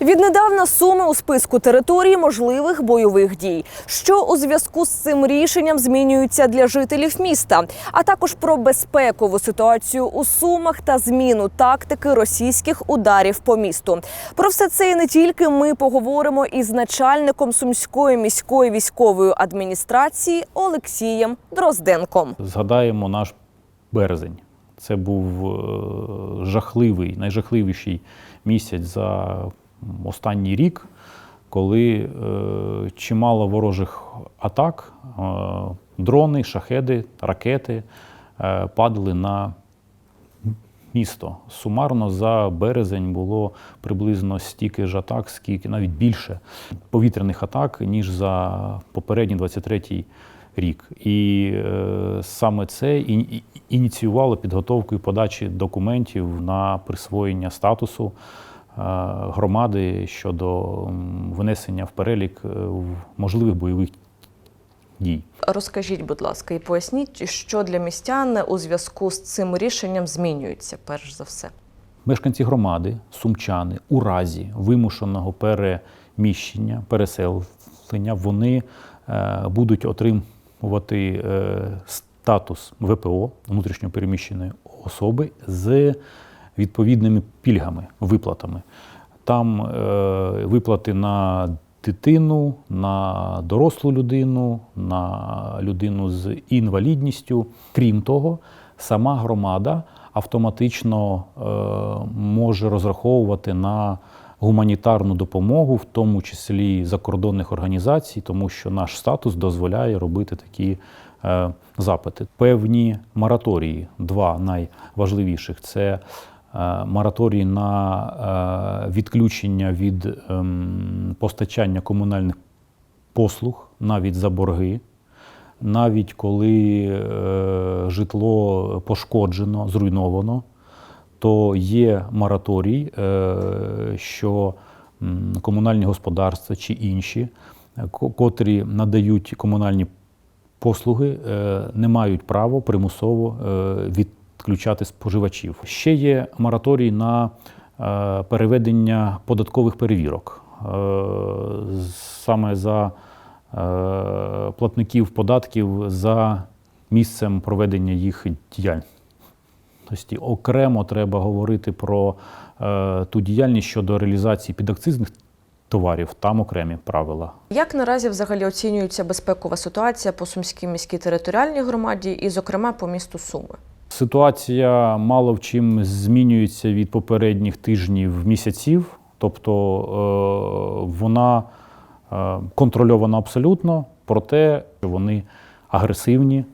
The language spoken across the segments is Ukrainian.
Віднедавна суми у списку територій можливих бойових дій. Що у зв'язку з цим рішенням змінюється для жителів міста, а також про безпекову ситуацію у сумах та зміну тактики російських ударів по місту. Про все це і не тільки ми поговоримо із начальником сумської міської військової адміністрації Олексієм Дрозденком. Згадаємо наш березень. Це був е, жахливий, найжахливіший місяць за останній рік, коли е, чимало ворожих атак, е, дрони, шахеди, ракети е, падали на місто. Сумарно за березень було приблизно стільки ж атак, скільки навіть більше повітряних атак, ніж за попередній 23-й рік. І е, саме це ініціювало підготовку і подачі документів на присвоєння статусу громади щодо внесення в перелік е, можливих бойових дій. Розкажіть, будь ласка, і поясніть, що для містян у зв'язку з цим рішенням змінюється, перш за все. Мешканці громади, сумчани, у разі вимушеного переміщення, переселення, вони е, будуть отримувати е, статус ВПО внутрішньо переміщеної особи з відповідними пільгами, виплатами. Там е, виплати на дитину, на дорослу людину, на людину з інвалідністю. Крім того, сама громада автоматично е, може розраховувати на гуманітарну допомогу, в тому числі закордонних організацій, тому що наш статус дозволяє робити такі е, запити. Певні мораторії, два найважливіших це мораторій на е, відключення від ем, постачання комунальних послуг навіть за борги. Навіть коли е, житло пошкоджено, зруйновано, то є мораторій, е, що комунальні господарства чи інші, е, котрі надають комунальні послуги, е, не мають права примусово е, відключати споживачів. Ще є мораторій на е, переведення податкових перевірок. Е, Саме за е, платників податків за місцем проведення їх діяльності. Окремо треба говорити про ту діяльність щодо реалізації підакцизних товарів, там окремі правила. Як наразі взагалі оцінюється безпекова ситуація по Сумській міській територіальній громаді і, зокрема, по місту Суми? Ситуація мало в чим змінюється від попередніх тижнів місяців, тобто е, вона е, контрольована абсолютно, проте вони агресивні,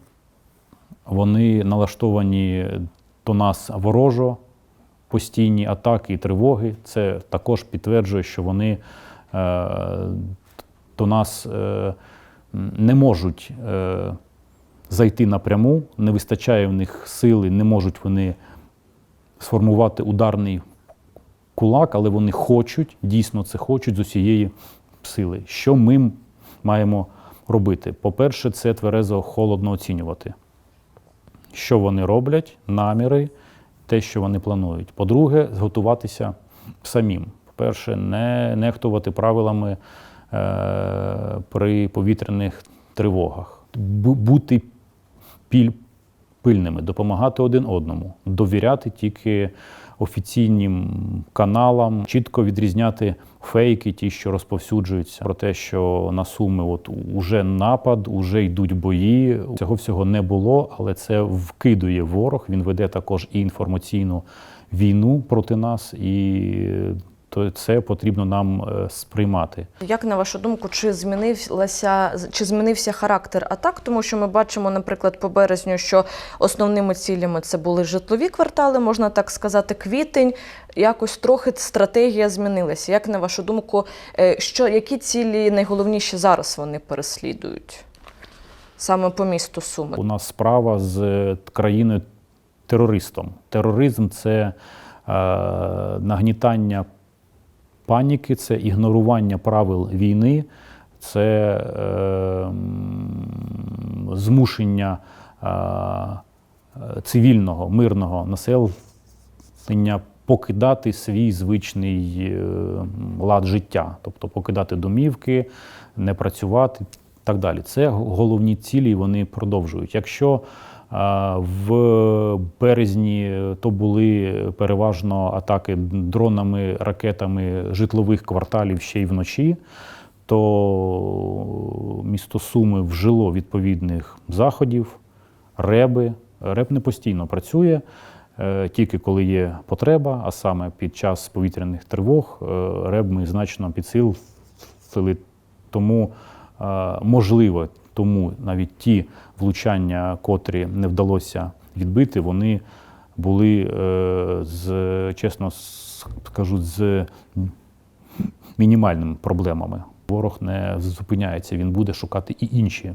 вони налаштовані до нас ворожо, постійні атаки і тривоги. Це також підтверджує, що вони е, до нас не можуть. Зайти напряму, не вистачає в них сили, не можуть вони сформувати ударний кулак, але вони хочуть, дійсно це хочуть з усієї сили. Що ми маємо робити? По-перше, це тверезо холодно оцінювати, що вони роблять, наміри, те, що вони планують. По-друге, зготуватися самим. По-перше, не нехтувати правилами е, при повітряних тривогах, Бу- бути піль, пильними, допомагати один одному, довіряти тільки офіційним каналам, чітко відрізняти фейки, ті, що розповсюджуються, про те, що на суми от уже напад, уже йдуть бої. Цього всього не було, але це вкидує ворог. Він веде також і інформаційну війну проти нас, і то це потрібно нам е, сприймати. Як на вашу думку, чи змінився чи змінився характер атак? Тому що ми бачимо, наприклад, по березню, що основними цілями це були житлові квартали, можна так сказати, квітень. Якось трохи стратегія змінилася. Як на вашу думку, е, що які цілі найголовніші зараз вони переслідують саме по місту Суми? У нас справа з е, країною терористом. Тероризм це е, нагнітання паніки, це ігнорування правил війни, це е, змушення е, цивільного мирного населення покидати свій звичний е, лад життя, тобто покидати домівки, не працювати так далі. Це головні цілі, і вони продовжують. Якщо в березні то були переважно атаки дронами, ракетами житлових кварталів ще й вночі, то місто Суми вжило відповідних заходів, реби. Реб не постійно працює, е, тільки коли є потреба, а саме під час повітряних тривог, е, реб ми значно підсилили. Тому е, можливо, тому навіть ті влучання, котрі не вдалося відбити, вони були е, з чесно скажу, з мінімальними проблемами. Ворог не зупиняється, він буде шукати і інші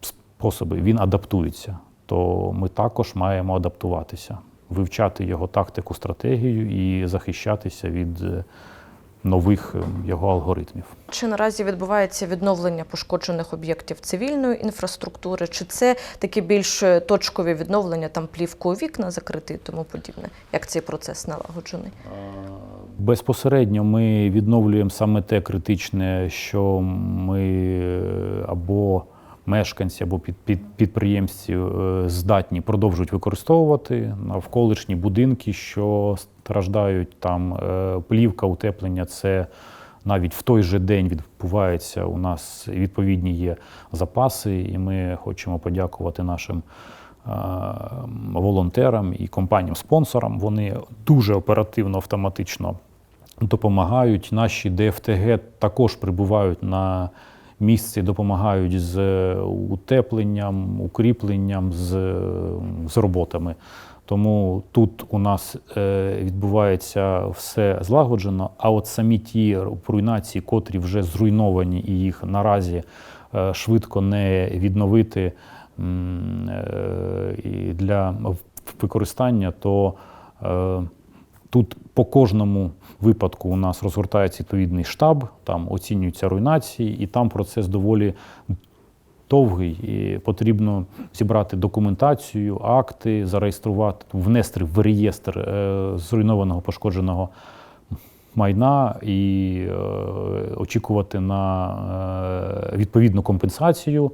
способи. Він адаптується. То ми також маємо адаптуватися, вивчати його тактику, стратегію і захищатися від е, нових е, його алгоритмів. Чи наразі відбувається відновлення пошкоджених об'єктів цивільної інфраструктури? Чи це такі більш точкові відновлення, там плівкою вікна закрити і тому подібне? Як цей процес налагоджений? Безпосередньо ми відновлюємо саме те критичне, що ми е, або мешканці, або під, під, підприємці е, здатні продовжують використовувати навколишні будинки, що страждають там е, плівка, утеплення. Це навіть в той же день відбувається. У нас відповідні є запаси, і ми хочемо подякувати нашим е, волонтерам і компаніям-спонсорам. Вони дуже оперативно, автоматично допомагають. Наші ДФТГ також прибувають на місці, допомагають з утепленням, укріпленням, з, з роботами. Тому тут у нас е, відбувається все злагоджено. А от самі ті руйнації, котрі вже зруйновані, і їх наразі е, швидко не відновити е, для використання, то тут по кожному випадку у нас розгортається відповідний штаб, там оцінюються руйнації, і там процес доволі довгий. І потрібно зібрати документацію, акти, зареєструвати, внести в реєстр е, зруйнованого пошкодженого майна і е, очікувати на е, відповідну компенсацію.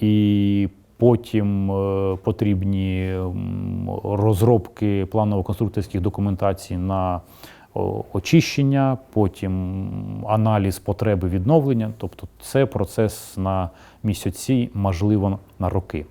І потім е, потрібні розробки планово-конструкторських документацій на очищення, потім аналіз потреби відновлення. Тобто це процес на місяці, можливо, на роки.